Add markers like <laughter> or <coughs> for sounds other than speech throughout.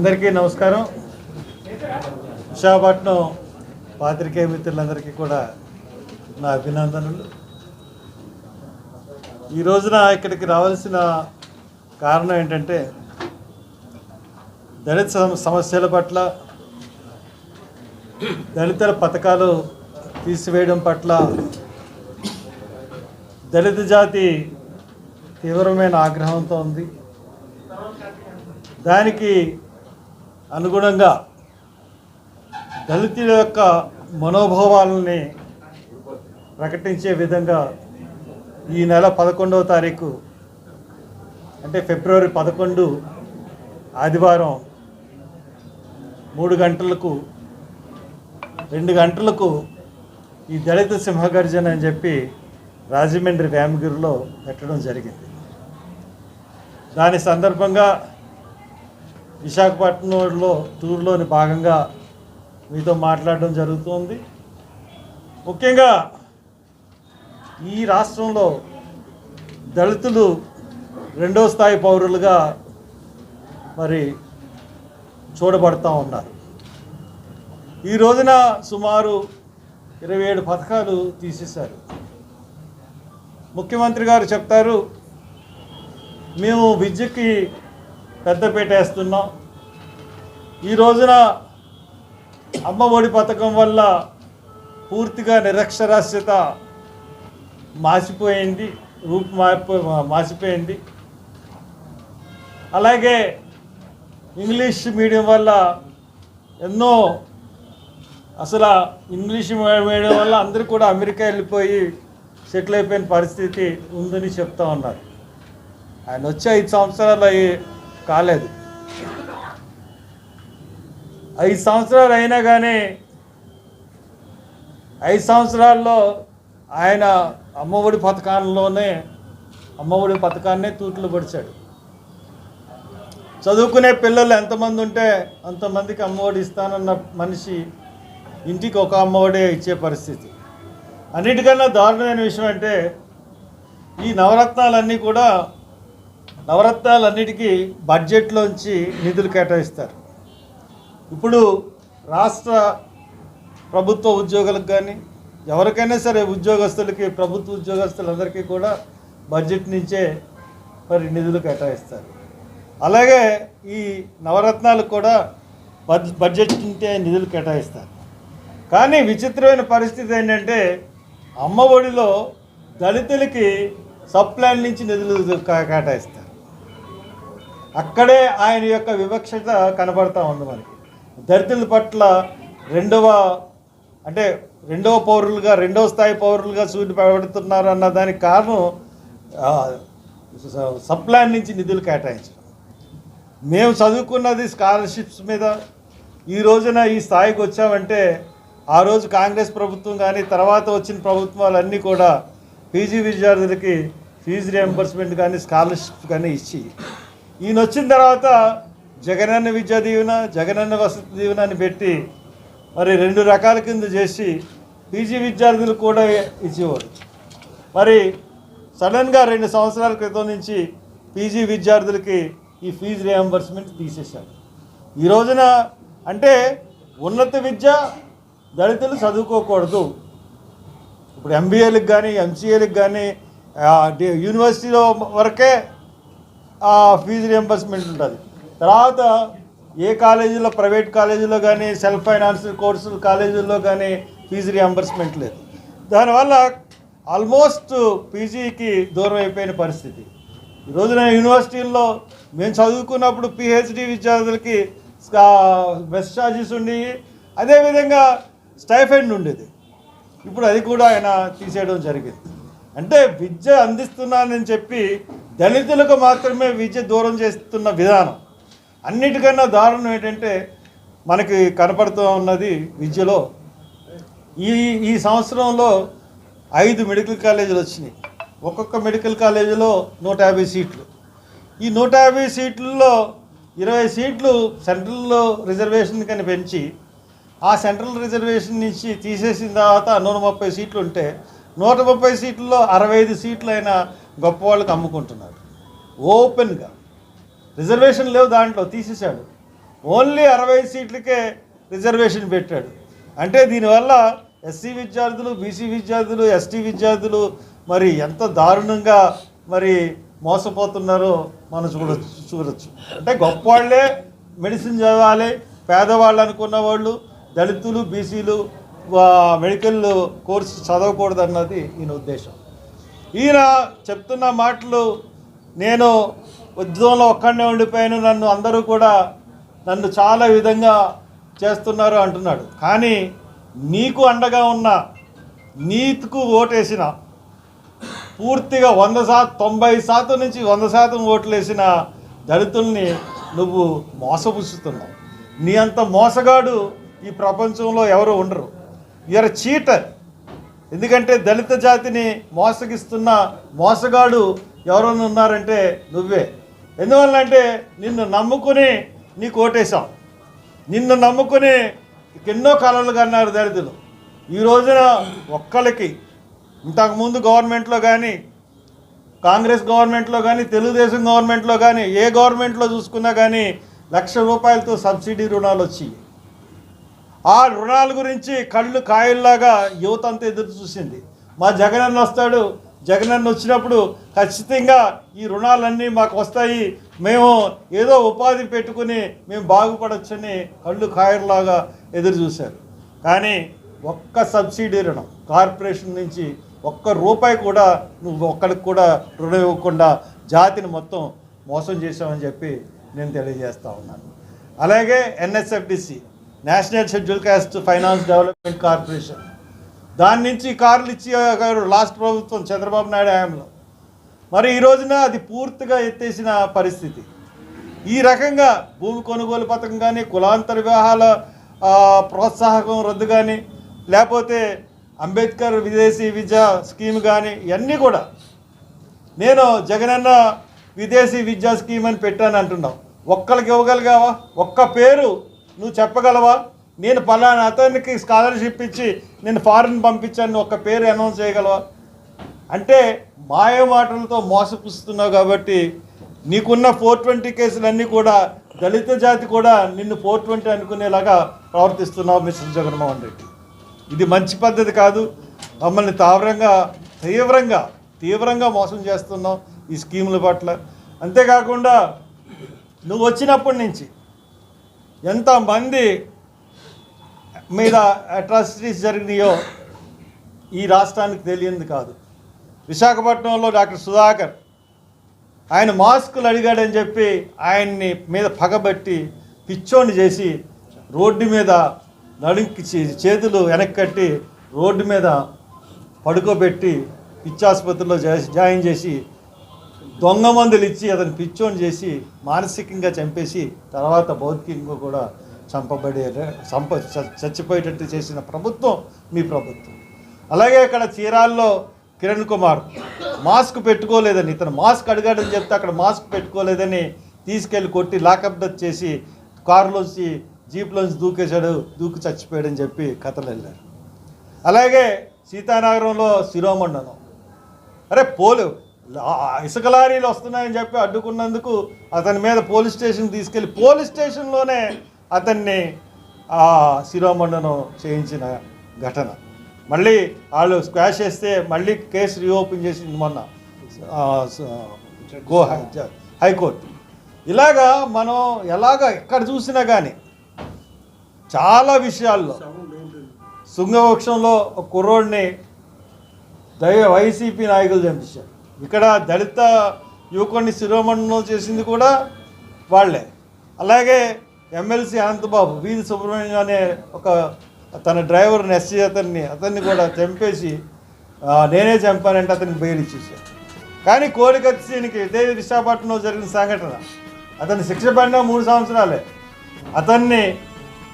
అందరికీ నమస్కారం. విశాఖపట్నం పాత్రికేయ మిత్రులందరికీ కూడా నా అభినందనలు. ఈ రోజున ఇక్కడికి రావాల్సిన కారణం ఏంటంటే దళిత సమస్యల పట్ల దళితుల పథకాలు తీసివేయడం పట్ల దళిత జాతి తీవ్రమైన ఆగ్రహంతో ఉంది. దానికి అనుగుణంగా దళితుల యొక్క మనోభావాలని ప్రకటించే విధంగా ఈ నెల పదకొండవ తారీఖు అంటే ఫిబ్రవరి పదకొండు ఆదివారం మూడు గంటలకు రెండు గంటలకు ఈ దళిత సింహగర్జన అని చెప్పి రాజమండ్రి వేమగిరిలో పెట్టడం జరిగింది. దాని సందర్భంగా విశాఖపట్నంలో టూర్లోని భాగంగా మీతో మాట్లాడడం జరుగుతుంది. ముఖ్యంగా ఈ రాష్ట్రంలో దళితులు రెండో స్థాయి పౌరులుగా మరి చూడబడతా ఉన్నారు. ఈ రోజున సుమారు ఇరవై ఏడు పథకాలు తీసేశారు. ముఖ్యమంత్రి గారు చెప్తారు మేము విద్యకి పెద్దపేట వేస్తున్నాం. ఈ రోజున అమ్మ ఒడి పథకం వల్ల పూర్తిగా నిరక్షరాస్యత మాసిపోయింది రూపు మారిపో మాసిపోయింది. అలాగే ఇంగ్లీష్ మీడియం వల్ల ఎన్నో అసలు ఇంగ్లీష్ మీడియం వల్ల అందరూ కూడా అమెరికా వెళ్ళిపోయి సెటిల్ అయిపోయిన పరిస్థితి ఉందని చెప్తా ఉన్నారు. ఆయన వచ్చి ఐదు సంవత్సరాలు అయ్యి కాలేదు. ఐదు సంవత్సరాలు అయినా కానీ ఐదు సంవత్సరాల్లో ఆయన అమ్మఒడి పథకాల్లోనే అమ్మఒడి పథకాన్నే తూట్లు పడిచాడు. చదువుకునే పిల్లలు ఎంతమంది ఉంటే అంతమందికి అమ్మఒడి ఇస్తానన్న మనిషి ఇంటికి ఒక అమ్మఒడే ఇచ్చే పరిస్థితి. అన్నిటికన్నా దారుణమైన విషయం అంటే ఈ నవరత్నాలన్నీ కూడా నవరత్నాలన్నిటికీ బడ్జెట్లోంచి నిధులు కేటాయిస్తారు. ఇప్పుడు రాష్ట్ర ప్రభుత్వ ఉద్యోగులకు కానీ ఎవరికైనా సరే ఉద్యోగస్తులకి ప్రభుత్వ ఉద్యోగస్తులందరికీ కూడా బడ్జెట్ నుంచే మరి నిధులు కేటాయిస్తారు. అలాగే ఈ నవరత్నాలకు కూడా బడ్జెట్ నుంచే నిధులు కేటాయిస్తారు. కానీ విచిత్రమైన పరిస్థితి ఏంటంటే అమ్మ ఒడిలో దళితులకి సబ్ ప్లాన్ నుంచి నిధులు కేటాయిస్తారు. అక్కడే ఆయన యొక్క వివక్షత కనబడతా ఉంది మనకి దళితుల పట్ల రెండవ అంటే రెండవ పౌరులుగా రెండవ స్థాయి పౌరులుగా చూపెడుతున్నారు అన్న దానికి కారణం సప్లాన్ నుంచి నిధులు కేటాయించడం. మేము చదువుకున్నది స్కాలర్షిప్స్ మీద. ఈ రోజున ఈ స్థాయికి వచ్చామంటే ఆ రోజు కాంగ్రెస్ ప్రభుత్వం కానీ తర్వాత వచ్చిన ప్రభుత్వాలన్నీ కూడా పీజీ విద్యార్థులకి ఫీజు రియంబర్స్మెంట్ కానీ స్కాలర్షిప్ కానీ ఇచ్చి ఈయన వచ్చిన తర్వాత జగనన్న విద్యా దీవెన జగనన్న వసతి దీవెన అని పెట్టి మరి రెండు రకాల కింద చేసి పీజీ విద్యార్థులు కూడా ఇచ్చేవారు. మరి సడన్గా రెండు సంవత్సరాల క్రితం నుంచి పీజీ విద్యార్థులకి ఈ ఫీజు రియంబర్స్మెంట్ తీసేశారు. ఈ రోజున అంటే ఉన్నత విద్య దళితులు చదువుకోకూడదు. ఇప్పుడు ఎంబీఏలకు కానీ ఎంసీఏలకు కానీ యూనివర్సిటీలో వరకే ఆ ఫీజు రియంబర్స్మెంట్ ఉంటుంది. తర్వాత ఏ కాలేజీలో ప్రైవేట్ కాలేజీలో కానీ సెల్ఫ్ ఫైనాన్స్ కోర్సులు కాలేజీల్లో కానీ ఫీజు రియంబర్స్మెంట్ లేదు. దానివల్ల ఆల్మోస్ట్ పీజీకి దూరం అయిపోయిన పరిస్థితి. ఈ రోజున యూనివర్సిటీల్లో మేము చదువుకున్నప్పుడు పిహెచ్డి విద్యార్థులకి బెస్ట్ ఛార్జెస్ ఉండేవి. అదేవిధంగా స్టైఫెండ్ ఉండేది. ఇప్పుడు అది కూడా ఆయన తీసేయడం జరిగింది. అంటే విద్య అందిస్తున్నానని చెప్పి దళితులకు మాత్రమే విద్య దూరం చేస్తున్న విధానం. అన్నిటికన్నా దారుణం ఏంటంటే మనకి కనపడుతూ ఉన్నది విద్యలో ఈ ఈ సంవత్సరంలో ఐదు మెడికల్ కాలేజీలు వచ్చినాయి. ఒక్కొక్క మెడికల్ కాలేజీలో నూట యాభై సీట్లు. ఈ నూట యాభై సీట్లలో ఇరవై సీట్లు సెంట్రల్లో రిజర్వేషన్ కని పెంచి ఆ సెంట్రల్ రిజర్వేషన్ నుంచి తీసేసిన తర్వాత నూట ముప్పై సీట్లు ఉంటే నూట ముప్పై సీట్లలో అరవై ఐదు సీట్లు అయినా గొప్ప వాళ్ళకి అమ్ముకుంటున్నారు. ఓపెన్గా రిజర్వేషన్ లేవు దాంట్లో తీసేశాడు. ఓన్లీ అరవై సీట్లకే రిజర్వేషన్ పెట్టాడు. అంటే దీనివల్ల ఎస్సీ విద్యార్థులు బీసీ విద్యార్థులు ఎస్టీ విద్యార్థులు మరి ఎంత దారుణంగా మరి మోసపోతున్నారో మనం చూడొచ్చు చూడొచ్చు. అంటే గొప్ప వాళ్ళే మెడిసిన్ చదవాలి పేదవాళ్ళు అనుకున్న వాళ్ళు దళితులు బీసీలు మెడికల్ కోర్సు చదవకూడదు అన్నది ఈయన ఉద్దేశం. ఈయన చెప్తున్న మాటలు నేను ఉద్యోగంలో ఒక్కడనే ఉండిపోయాను నన్ను అందరూ కూడా నన్ను చాలా విధంగా చేస్తున్నారు అంటున్నాడు. కానీ నీకు అండగా ఉన్న నీతికు ఓటేసిన పూర్తిగా వంద శాతం తొంభై శాతం నుంచి వంద శాతం ఓట్లు వేసిన దళితుల్ని నువ్వు మోసపుచ్చుతున్నావు. నీ అంత మోసగాడు ఈ ప్రపంచంలో ఎవరు ఉండరు. యూఆర్ చీటర్ ఎందుకంటే దళిత జాతిని మోసగిస్తున్న మోసగాడు ఎవరైనా ఉన్నారంటే నువ్వే. ఎందువల్లంటే నిన్ను నమ్ముకుని నీకు ఓటేశాం. నిన్ను నమ్ముకుని ఎన్నో కళలు కన్నారు దళితులు. ఈ రోజున ఒక్కళ్ళకి ఇంతకుముందు గవర్నమెంట్లో కానీ కాంగ్రెస్ గవర్నమెంట్లో కానీ తెలుగుదేశం గవర్నమెంట్లో కానీ ఏ గవర్నమెంట్లో చూసుకున్నా కానీ లక్ష రూపాయలతో సబ్సిడీ రుణాలు వచ్చాయి ఆ రుణాల గురించి కళ్ళు కాయల్లాగా యువత అంతా ఎదురు చూసింది. మా జగనన్న వస్తాడు జగనన్న వచ్చినప్పుడు ఖచ్చితంగా ఈ రుణాలన్నీ మాకు వస్తాయి మేము ఏదో ఉపాధి పెట్టుకుని మేము బాగుపడొచ్చని కళ్ళు కాయల్లాగా ఎదురు చూశారు. కానీ ఒక్క సబ్సిడీ రుణం కార్పొరేషన్ నుంచి ఒక్క రూపాయి కూడా నువ్వు ఒక్కడికి కూడా రుణం ఇవ్వకుండా జాతిని మొత్తం మోసం చేశామని చెప్పి నేను తెలియజేస్తా ఉన్నాను. అలాగే NSFDC national schedule caste finance development corporation. దాని నుంచి కార్లు ఇచ్చి గారు లాస్ట్ ప్రభుత్వం చంద్రబాబు నాయుడు హయాంలో. మరి ఈ రోజున అది పూర్తిగా ఎత్తేసిన పరిస్థితి. ఈ రకంగా భూమి కొనుగోలు పథకం కానీ కులాంతర వివాహాల ప్రోత్సాహకం రద్దు కానీ లేకపోతే అంబేద్కర్ విదేశీ విద్యా స్కీమ్ కానీ ఇవన్నీ కూడా నేను జగనన్న విదేశీ విద్యా స్కీమ్ అని పెట్టాను అంటున్నావు. ఒక్కరికి ఇవ్వగలిగావా? ఒక్క పేరు నువ్వు చెప్పగలవా? నేను పలానా అతనికి స్కాలర్షిప్ ఇచ్చి నేను ఫారిన్ పంపించాను ఒక్క పేరు అనౌన్స్ చేయగలవా? అంటే మాయ మాటలతో మోసపుస్తున్నావు కాబట్టి నీకున్న ఫోర్ ట్వంటీ కేసులన్నీ కూడా దళిత జాతి కూడా నిన్ను ఫోర్ ట్వంటీ అనుకునేలాగా ప్రవర్తిస్తున్నావు మిస్టర్ జగన్మోహన్ రెడ్డి. ఇది మంచి పద్ధతి కాదు. మమ్మల్ని తీవ్రంగా తీవ్రంగా తీవ్రంగా మోసం చేస్తున్నావు ఈ స్కీముల పట్ల. అంతేకాకుండా నువ్వు వచ్చినప్పటి నుంచి ఎంతమంది మీద అట్రాసిటీస్ జరిగినాయో ఈ రాష్ట్రానికి తెలియంది కాదు. విశాఖపట్నంలో డాక్టర్ సుధాకర్ ఆయన మాస్కులు అడిగాడని చెప్పి ఆయన్ని మీద పగబట్టి పిచ్చోని చేసి రోడ్డు మీద నడుంకి చే- చేతులు వెనక్కి కట్టి రోడ్డు మీద పడుకోబెట్టి పిచ్చాసుపత్రిలో జాయిన్ చేసి దొంగ మందులు ఇచ్చి అతను పిచ్చోని చేసి మానసికంగా చంపేసి తర్వాత భౌతికంగా కూడా చంపబడే చంప చచ్చిపోయేటట్టు చేసిన ప్రభుత్వం మీ ప్రభుత్వం. అలాగే ఇక్కడ చీరాల్లో కిరణ్ కుమార్ మాస్క్ పెట్టుకోలేదని ఇతను మాస్క్ అడిగాడని చెప్తే అక్కడ మాస్క్ పెట్టుకోలేదని తీసుకెళ్ళి కొట్టి లాకప్ చేసి కారులోంచి జీప్లోంచి దూకేశాడు దూకి చచ్చిపోయాడని చెప్పి కథలు వెళ్ళారు అలాగే సీతానగరంలో శిరోమండనం. అరే పోలు ఇసుక లారీలు వస్తున్నాయని చెప్పి అడ్డుకున్నందుకు అతని మీద పోలీస్ స్టేషన్ తీసుకెళ్ళి పోలీస్ స్టేషన్లోనే అతన్ని శిరోమండనం చేయించిన ఘటన. మళ్ళీ వాళ్ళు స్క్వాష్ చేస్తే మళ్ళీ కేసు రీఓపెన్ చేసింది మొన్న గో హైకోర్టు. ఇలాగా మనం ఎలాగ ఎక్కడ చూసినా కానీ చాలా విషయాల్లో శృంగవృక్షంలో ఒక కుర్రోడిని దైవ వైసీపీ నాయకులు చంపించారు. ఇక్కడ దళిత యువకుడిని శిరోమండలం చేసింది కూడా వాళ్ళే. అలాగే ఎమ్మెల్సీ అనంతబాబు వీధి సుబ్రహ్మణ్యం అనే ఒక తన డ్రైవర్ని ఎస్సీ అతన్ని అతన్ని కూడా చంపేసి నేనే చంపానంటే అతనికి బెయిల్ ఇచ్చేసాను కానీ కోడికత్సీనికి ఇదే విశాఖపట్నంలో జరిగిన సంఘటన. అతని శిక్ష పడిన మూడు సంవత్సరాలే. అతన్ని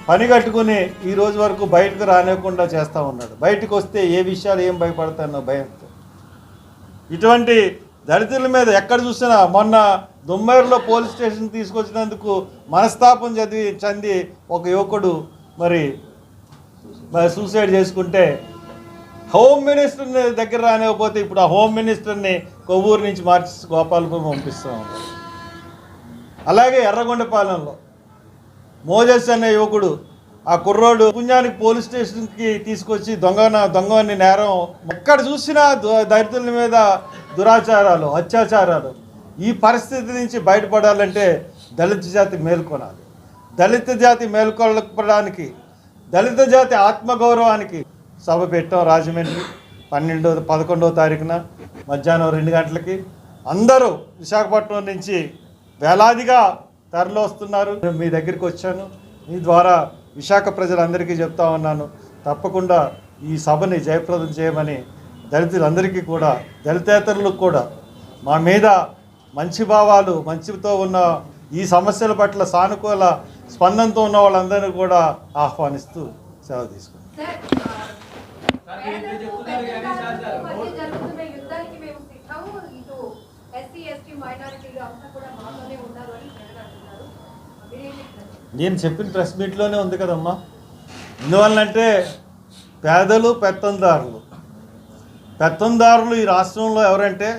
పని కట్టుకుని ఈ రోజు వరకు బయటకు రానివ్వకుండా చేస్తూ ఉన్నాడు. బయటకు వస్తే ఏ విషయాలు ఏం భయపడతానో భయంతో. ఇటువంటి దళితుల మీద ఎక్కడ చూసినా మొన్న దుమ్మేరులో పోలీస్ స్టేషన్ తీసుకొచ్చినందుకు మనస్తాపం చదివి చెంది ఒక యువకుడు మరి మరి సూసైడ్ చేసుకుంటే హోమ్ మినిస్టర్ని దగ్గర రానివ్వకపోతే ఇప్పుడు ఆ హోమ్ మినిస్టర్ని కొవ్వూరు నుంచి మార్చి గోపాలపురం పంపిస్తాం. అలాగే ఎర్రగొండపాలెంలో మోజస్ అనే యువకుడు ఆ కుర్రోడు పుణ్యానికి పోలీస్ స్టేషన్కి తీసుకొచ్చి దొంగ దొంగని నేరం ఎక్కడ చూసినా దు- దళితుల మీద దురాచారాలు అత్యాచారాలు. ఈ పరిస్థితి నుంచి బయటపడాలంటే దళిత జాతి మేల్కొనాలి. దళిత జాతి మేల్కొల్పడానికి దళిత జాతి ఆత్మగౌరవానికి సభ పెట్టాం రాజమండ్రి పన్నెండో పదకొండవ తారీఖున మధ్యాహ్నం రెండు గంటలకి. అందరూ విశాఖపట్నం నుంచి వేలాదిగా తరలి వస్తున్నారు మీ దగ్గరికి వచ్చాను. మీ ద్వారా విశాఖ ప్రజలందరికీ చెప్తా ఉన్నాను తప్పకుండా ఈ సభని జయప్రదం చేయమని దళితులందరికీ కూడా దళితేతరులకు కూడా. మా మీద మంచి భావాలు మంచితో ఉన్న ఈ సమస్యల పట్ల సానుకూల స్పందనతో ఉన్న వాళ్ళందరినీ కూడా ఆహ్వానిస్తూ సెలవు తీసుకుంటాం నేను చెప్పిన ప్రెస్ మీట్లోనే ఉంది కదమ్మా. ఎందువల్లంటే పేదలు పెత్తందారులు. పెత్తందారులు ఈ రాష్ట్రంలో ఎవరంటే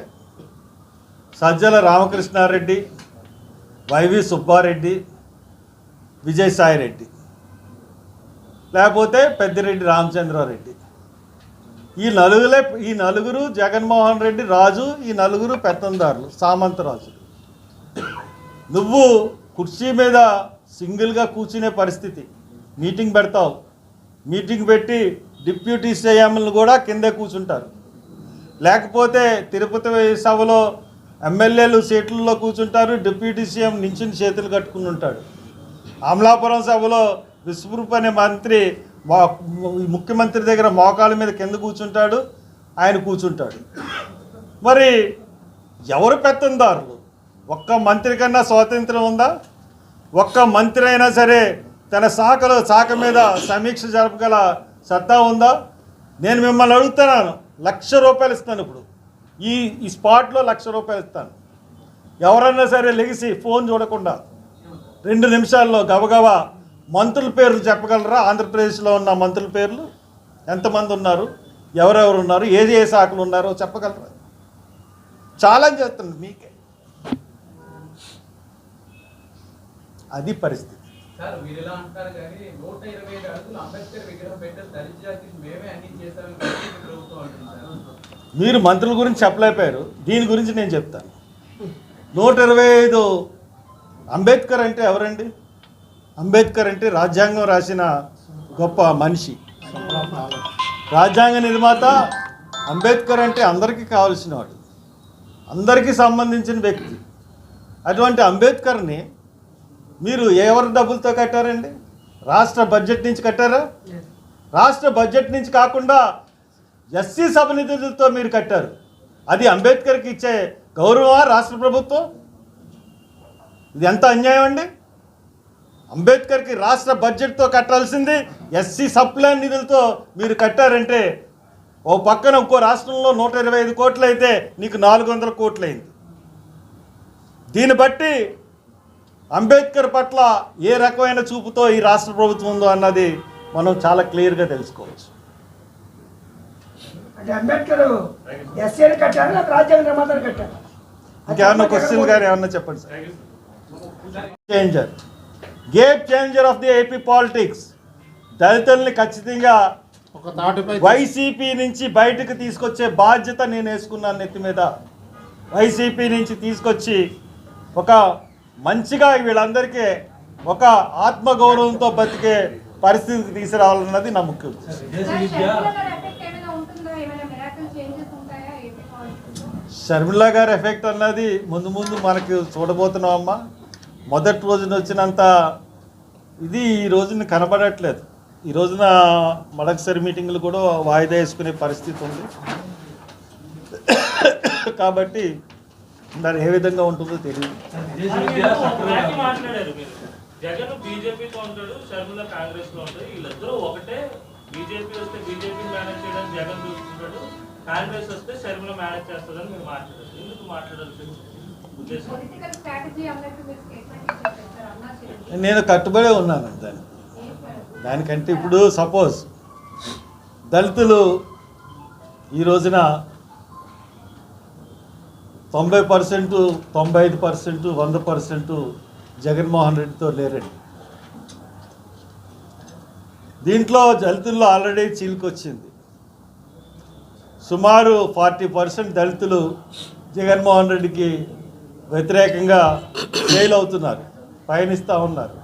సజ్జల రామకృష్ణారెడ్డి వైవి సుబ్బారెడ్డి విజయసాయిరెడ్డి లేకపోతే పెద్దిరెడ్డి రామచంద్రారెడ్డి. ఈ నలుగులే ఈ నలుగురు జగన్మోహన్ రెడ్డి రాజు ఈ నలుగురు పెత్తందారులు సామంతరాజు నువ్వు కుర్చీ మీద సింగిల్గా కూర్చునే పరిస్థితి. మీటింగ్ పెడతావు. మీటింగ్ పెట్టి డిప్యూటీ సీఎంలు కూడా కిందే కూర్చుంటారు. లేకపోతే తిరుపతి సభలో ఎమ్మెల్యేలు సీట్లలో కూర్చుంటారు డిప్యూటీ సీఎం నించుని చేతులు కట్టుకుని ఉంటాడు. అమలాపురం సభలో విశ్వరూప్ అనే మంత్రి ముఖ్యమంత్రి దగ్గర మోకాల మీద కింద కూర్చుంటాడు ఆయన కూర్చుంటాడు. మరి ఎవరు పెత్తందారులు? ఒక్క మంత్రి కన్నా స్వాతంత్రం ఉందా? ఒక్క మంత్రి అయినా సరే తన శాఖలో శాఖ మీద సమీక్ష జరపగల సత్తా ఉందా? నేను మిమ్మల్ని అడుగుతున్నాను. లక్ష రూపాయలు ఇస్తాను ఇప్పుడు. ఈ ఈ స్పాట్లో లక్ష రూపాయలు ఇస్తాను. ఎవరన్నా సరే లెగిసి ఫోన్ చూడకుండా రెండు నిమిషాల్లో గబగబా మంత్రుల పేర్లు చెప్పగలరా? ఆంధ్రప్రదేశ్లో ఉన్న మంత్రుల పేర్లు? ఎంతమంది ఉన్నారు? ఎవరెవరు ఉన్నారు? ఏ ఏ శాఖలు ఉన్నారో చెప్పగలరా? ఛాలెంజ్ చేస్తుంది మీకే అది పరిస్థితి సార్ మీరు ఇలా అంటారు కానీ నూట ఇరవై ఐదు అడుగులు అంబేద్కర్ విగ్రహం పెట్టారు దళిత జాతికి మేమే అన్ని చేశామని బీజేపీ ప్రభుత్వం అంటుంది సార్. మీరు మంత్రుల గురించి చెప్పలేకపోయారు. దీని గురించి నేను చెప్తాను నూట ఇరవై ఐదు అంబేద్కర్ అంటే ఎవరండి? అంబేద్కర్ అంటే రాజ్యాంగం రాసిన గొప్ప మనిషి. రాజ్యాంగ నిర్మాత అంబేద్కర్ అంటే అందరికీ కావలసిన వాడు అందరికీ సంబంధించిన వ్యక్తి. అటువంటి అంబేద్కర్ని మీరు ఎవరి డబ్బులతో కట్టారండి? రాష్ట్ర బడ్జెట్ నుంచి కట్టారా? రాష్ట్ర బడ్జెట్ నుంచి కాకుండా ఎస్సీ సభ నిధులతో మీరు కట్టారు. అది అంబేద్కర్కి ఇచ్చే గౌరవ రాష్ట్ర ప్రభుత్వం? ఇది ఎంత అన్యాయం అండి? అంబేద్కర్కి రాష్ట్ర బడ్జెట్తో కట్టాల్సింది ఎస్సీ సప్లాన్ నిధులతో మీరు కట్టారంటే ఓ పక్కన ఇంకో రాష్ట్రంలో నూట ఇరవై ఐదు కోట్లు అయితే నీకు నాలుగు వందల కోట్లు అయింది దీన్ని బట్టి అంబేద్కర్ పట్ల ఏ రకమైన చూపుతో ఈ రాష్ట్ర ప్రభుత్వం ఉందో అన్నది మనం చాలా క్లియర్గా తెలుసుకోవచ్చు. ఇంకేమన్నా క్వశ్చన్ ఏమన్నా చెప్పండి sir? Changer game changer of the AP politics దళితుల్ని ఖచ్చితంగా ఒక తాటిపై వైసీపీ నుంచి బయటకు తీసుకొచ్చే బాధ్యత నేను వేసుకున్నాను నెత్తి మీద. వైసీపీ నుంచి తీసుకొచ్చి ఒక మంచిగా వీళ్ళందరికీ ఒక ఆత్మగౌరవంతో బతికే పరిస్థితికి తీసుకురావాలన్నది నా ముఖ్య షర్మిల గారి ఎఫెక్ట్ అన్నది ముందు ముందు మనకి చూడబోతున్నామమ్మా. మొదటి రోజున వచ్చినంత ఇది ఈ రోజున కనబడట్లేదు. ఈ రోజున మడకసరి మీటింగ్లు కూడా వాయిదా వేసుకునే పరిస్థితి ఉంది. <coughs> కాబట్టి దాని ఏ విధంగా ఉంటుందో తెలియదు పార్టీ మాట్లాడారు మీరు. జగన్ బీజేపీతో ఉంటాడు షర్మిల కాంగ్రెస్లో ఉంటాడు వీళ్ళిద్దరూ ఒకటే. బీజేపీ వస్తే బీజేపీ మేనేజ్ చేయడానికి జగన్ చూసుకుంటాడు కాంగ్రెస్ వస్తే షర్మిల మేనేజ్ చేస్తుందని మీరు మాట్లాడారు. ఎందుకు నేను కట్టుబడే ఉన్నాను సార్? దానికంటే ఇప్పుడు సపోజ్ దళితులు ఈ రోజున తొంభై పర్సెంట్ తొంభై ఐదు పర్సెంట్ వంద పర్సెంట్ జగన్మోహన్ రెడ్డితో లేరండి. దీంట్లో దళితుల్లో ఆల్రెడీ చీలికొచ్చింది. సుమారు ఫార్టీ పర్సెంట్ దళితులు జగన్మోహన్ రెడ్డికి వ్యతిరేకంగా ఫెయిల్ అవుతున్నారు పయనిస్తూ ఉన్నారు.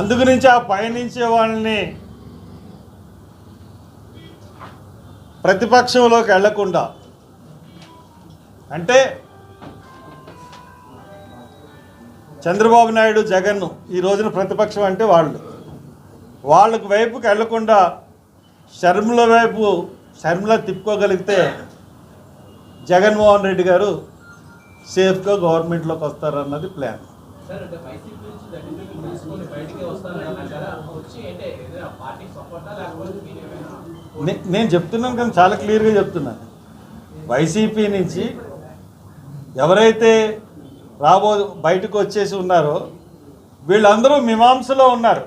అందుగురించి ఆ పయనించే వాళ్ళని ప్రతిపక్షంలోకి వెళ్ళకుండా అంటే చంద్రబాబు నాయుడు జగన్ ఈ రోజున ప్రతిపక్షం అంటే వాళ్ళు. వాళ్ళకు వైపుకి వెళ్ళకుండా షర్మిల వైపు షర్మిల తిప్పుకోగలిగితే జగన్మోహన్ రెడ్డి గారు సేఫ్గా గవర్నమెంట్లోకి వస్తారన్నది ప్లాన్. నేను చెప్తున్నాను కానీ చాలా క్లియర్గా చెప్తున్నాను. వైసీపీ నుంచి ఎవరైతే రాబో బయటకు వచ్చేసి ఉన్నారో వీళ్ళందరూ మీమాంసలో ఉన్నారు.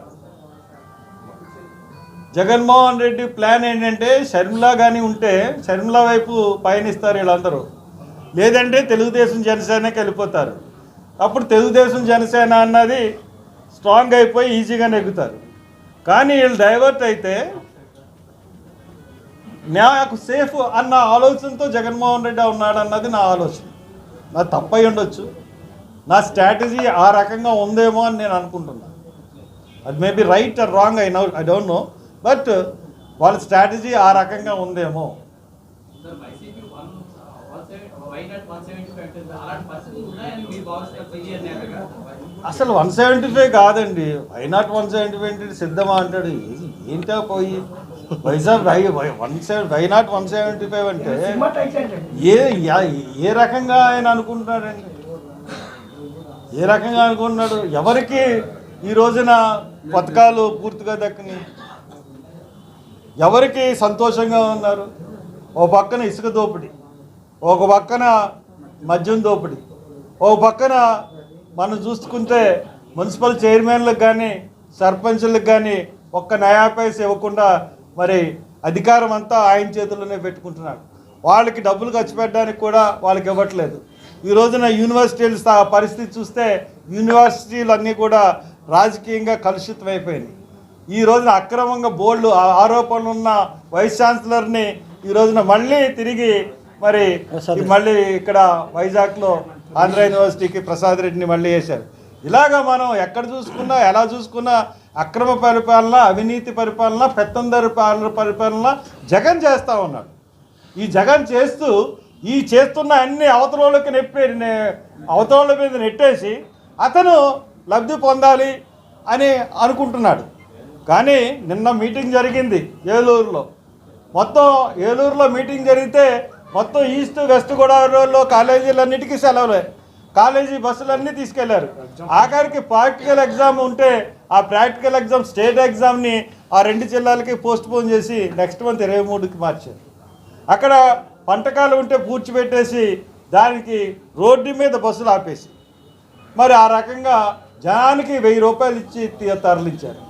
జగన్మోహన్ రెడ్డి ప్లాన్ ఏంటంటే షర్మిల కానీ ఉంటే షర్మిల వైపు పయనిస్తారు వీళ్ళందరూ. లేదంటే తెలుగుదేశం జనసేనకి వెళ్ళిపోతారు. అప్పుడు తెలుగుదేశం జనసేన అన్నది స్ట్రాంగ్ అయిపోయి ఈజీగా నెగ్గుతారు. కానీ వీళ్ళు డైవర్ట్ అయితే నాకు సేఫ్ అన్న ఆలోచనతో జగన్మోహన్ రెడ్డి ఉన్నాడు అన్నది నా ఆలోచన. నా తప్పై ఉండొచ్చు. నా స్ట్రాటజీ ఆ రకంగా ఉందేమో అని నేను అనుకుంటున్నాను అది maybe right or wrong I know I don't know but వాళ్ళ స్ట్రాటజీ ఆ రకంగా ఉందేమో. అసలు వన్ సెవెంటీ ఫైవ్ కాదండి. Why not one seventy five సిద్ధమా అంటాడు. ఏంటో పోయి. Vizag why one seven why not one seventy five అంటే? ఏ ఏ రకంగా ఆయన అనుకుంటున్నాడండి ఏ రకంగా అనుకుంటున్నాడు? ఎవరికి ఈ రోజున పథకాలు పూర్తిగా దక్కని ఎవరికి సంతోషంగా ఉన్నారు? ఓ పక్కన ఇసుక దోపిడీ ఒక పక్కన మద్యం దోపిడీ ఓ పక్కన మనం చూసుకుంటే మున్సిపల్ చైర్మన్లకు కానీ సర్పంచులకు కానీ ఒక్క నయా పైసా ఇవ్వకుండా మరి అధికారం అంతా ఆయన చేతుల్లోనే పెట్టుకుంటున్నాడు. వాళ్ళకి డబ్బులు ఖర్చు పెట్టడానికి కూడా వాళ్ళకి ఇవ్వట్లేదు. ఈ రోజున యూనివర్సిటీల స్థా- పరిస్థితి చూస్తే యూనివర్సిటీలు అన్నీ కూడా రాజకీయంగా కలుషితం అయిపోయినాయి ఈ రోజున అక్రమంగా బోర్డు ఆరోపణలు ఉన్న వైస్ ఛాన్సలర్ని ఈ రోజున మళ్ళీ తిరిగి మరి మళ్ళీ ఇక్కడ వైజాగ్లో ఆంధ్ర యూనివర్సిటీకి ప్రసాద్ రెడ్డిని మళ్ళీ వేశారు. ఇలాగా మనం ఎక్కడ చూసుకున్నా ఎలా చూసుకున్నా అక్రమ పరిపాలన అవినీతి పరిపాలన పెత్తందరి పాలన పరిపాలన జగన్ చేస్తూ ఉన్నాడు. ఈ జగన్ చేస్తూ ఈ చేస్తున్న అన్ని అవతలోళ్ళకి నెప్పి నే- మీద నెట్టేసి అతను లబ్ధి పొందాలి అని అనుకుంటున్నాడు. కానీ నిన్న మీటింగ్ జరిగింది ఏలూరులో. మొత్తం ఏలూరులో మీటింగ్ జరిగితే మొత్తం ఈస్ట్ వెస్ట్ గోదావరిలో కాలేజీలన్నిటికీ సెలవులే. కాలేజీ బస్సులన్నీ తీసుకెళ్ళారు. ఆఖరికి ప్రాక్టికల్ ఎగ్జామ్ ఉంటే ఆ ప్రాక్టికల్ ఎగ్జామ్ స్టేట్ ఎగ్జామ్ని ఆ రెండు జిల్లాలకి పోస్ట్ పోన్ చేసి నెక్స్ట్ మంత్ ఇరవై మూడుకి మార్చారు. అక్కడ పంటకాలు ఉంటే పూడ్చిపెట్టేసి దానికి రోడ్డు మీద బస్సులు ఆపేసి మరి ఆ రకంగా జనానికి వెయ్యి రూపాయలు ఇచ్చి తరలించారు.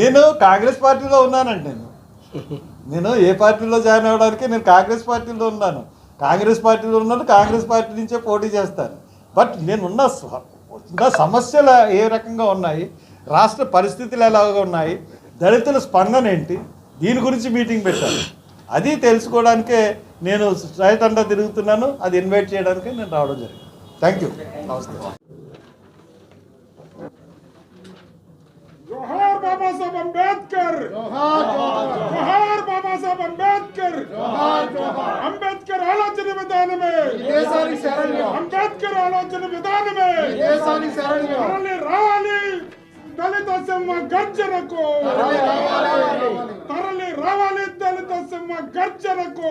నేను కాంగ్రెస్ పార్టీలో ఉన్నానండి నేను. నేను ఏ పార్టీలో జాయిన్ అవ్వడానికి నేను కాంగ్రెస్ పార్టీలో ఉన్నాను. కాంగ్రెస్ పార్టీలో ఉన్నాను కాంగ్రెస్ పార్టీ నుంచే పోటీ చేస్తాను. బట్ నేనున్న స- ఉన్న సమస్యలు ఏ రకంగా ఉన్నాయి రాష్ట్ర పరిస్థితులు ఎలాగ ఉన్నాయి దళితుల స్పందన ఏంటి దీని గురించి మీటింగ్ పెట్టాను. అది తెలుసుకోవడానికే నేను రైతండా తిరుగుతున్నాను. అది ఇన్వైట్ చేయడానికి నేను రావడం జరిగింది. Thank you. నమస్తే. जोहार बाबा साहब अंबेडकर जोहार बाबा साहब अंबेडकर अंबेडकर आलोचना विधान में अंबेडकर आलोचना विधान में दलित रावाली गर्जन को ಗರ್ಜನಕ್ಕೂ ತರಲಿ दलित ದಲಿತ गर्जन को